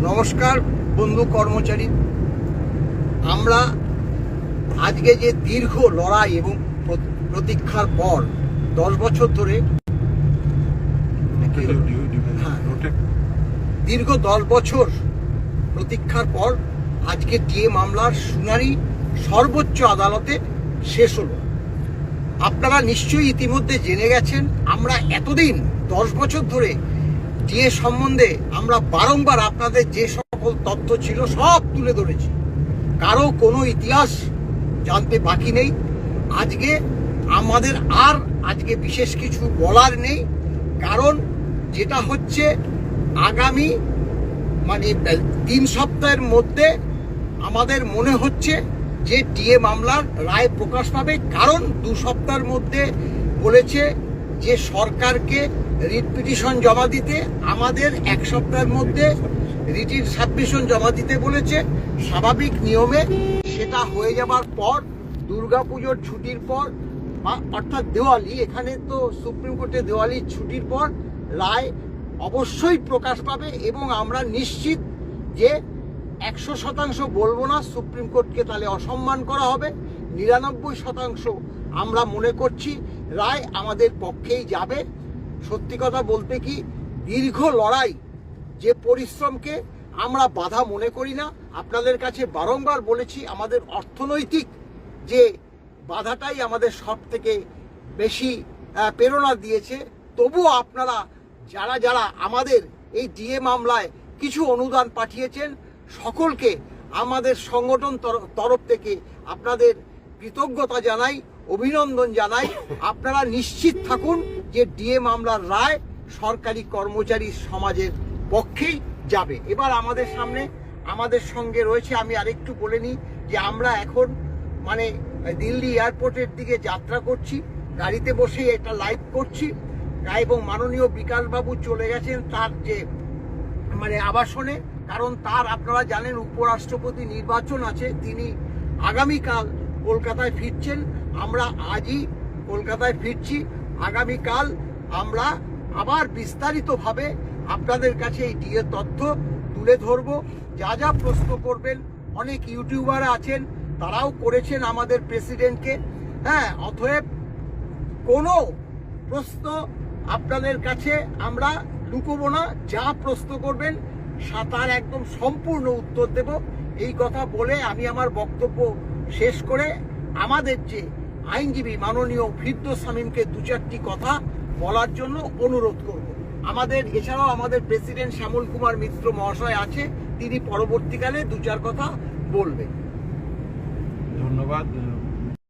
নমস্কার বন্ধু কর্মচারী আমরা আজকে যে দীর্ঘ লড়াই এবং প্রতীক্ষার পর দশ বছর ধরে হ্যাঁ। দীর্ঘ দশ বছর প্রতীক্ষার পর আজকে ডিএ মামলার শুনানি সর্বোচ্চ আদালতে শেষ হলো আপনারা নিশ্চয়ই ইতিমধ্যে জেনে গেছেন আমরা এতদিন দশ বছর ধরে ডিএ সম্বন্ধে আমরা বারংবার আপনাদের যে সকল তথ্য ছিল সব তুলে ধরেছি। কারও কোনো ইতিহাস জানতে বাকি নেই। আজকে আমাদের আর আজকে বিশেষ কিছু বলার নেই। কারণ যেটা হচ্ছে আগামী মানে তিন সপ্তাহের মধ্যে আমাদের মনে হচ্ছে যে ডিএ মামলার রায় প্রকাশ পাবে। কারণ দু সপ্তাহের মধ্যে বলেছে যে সরকারকে রিট পিটিশন জমা দিতে আমাদের এক সপ্তাহের মধ্যে রিটির সাবমিশন জমা দিতে বলেছে। স্বাভাবিক নিয়মে সেটা হয়ে যাবার পর, দুর্গাপুজোর ছুটির পর অর্থাৎ দেওয়ালি, এখানে তো সুপ্রিম কোর্টে দেওয়ালির ছুটির পর রায় অবশ্যই প্রকাশ পাবে এবং আমরা নিশ্চিত যে একশো শতাংশ বলব না, সুপ্রিম কোর্টকে তাহলে অসম্মান করা হবে। নিরানব্বই শতাংশ আমরা মনে করছি রায় আমাদের পক্ষেই যাবে। সত্যি কথা বলতে কি, দীর্ঘ লড়াই, যে পরিশ্রমকে আমরা বাধা মনে করি না, আপনাদের কাছে বারংবার বলেছি আমাদের অর্থনৈতিক যে বাধাটাই আমাদের সব থেকে বেশি প্রেরণা দিয়েছে, তবুও আপনারা যারা যারা আমাদের এই ডিএ মামলায় কিছু অনুদান পাঠিয়েছেন, সকলকে আমাদের সংগঠন তর- তরফ থেকে আপনাদের কৃতজ্ঞতা জানাই, অভিনন্দন জানাই। আপনারা নিশ্চিত থাকুন যে ডিএ মামলার রায় সরকারি কর্মচারী সমাজের পক্ষেই যাবে। এবার আমাদের সামনে, আমাদের সঙ্গে রয়েছে, আমি আরেকটু বলে নিই যে আমরা এখন মানে দিল্লি এয়ারপোর্টের দিকে যাত্রা করছি, গাড়িতে বসে এটা লাইভ করছি, এবং মাননীয় বিকাশবাবু চলে গেছেন তার যে মানে আবাসনে, কারণ তার আপনারা জানেন উপরাষ্ট্রপতি নির্বাচন আছে, তিনি আগামীকাল কলকাতায় ফিরছেন। আমরা আজই কলকাতায় ফিরছি আগামীকাল আমরা আবার বিস্তারিতভাবে আপনাদের কাছে এই ডিএ তথ্য তুলে ধরবো। যা যা প্রশ্ন করবেন, অনেক ইউটিউবার আছেন, তারাও করেছেন আমাদের প্রেসিডেন্টকে। হ্যাঁ অতএব কোনো প্রশ্ন আপনাদের কাছে আমরা লুকোবো না। যা প্রশ্ন করবেন সাঁতার একদম সম্পূর্ণ উত্তর দেব। এই কথা বলে আমি আমার বক্তব্য শেষ করে আমাদের যে আইনজীবী মাননীয় ফিরদ সামিমকে দু চারটি কথা বলার জন্য অনুরোধ করব। আমাদের, এছাড়াও আমাদের প্রেসিডেন্ট শ্যামল কুমার মিত্র মহাশয় আছে, তিনি পরবর্তীকালে দু চার কথা বলবেন। ধন্যবাদ।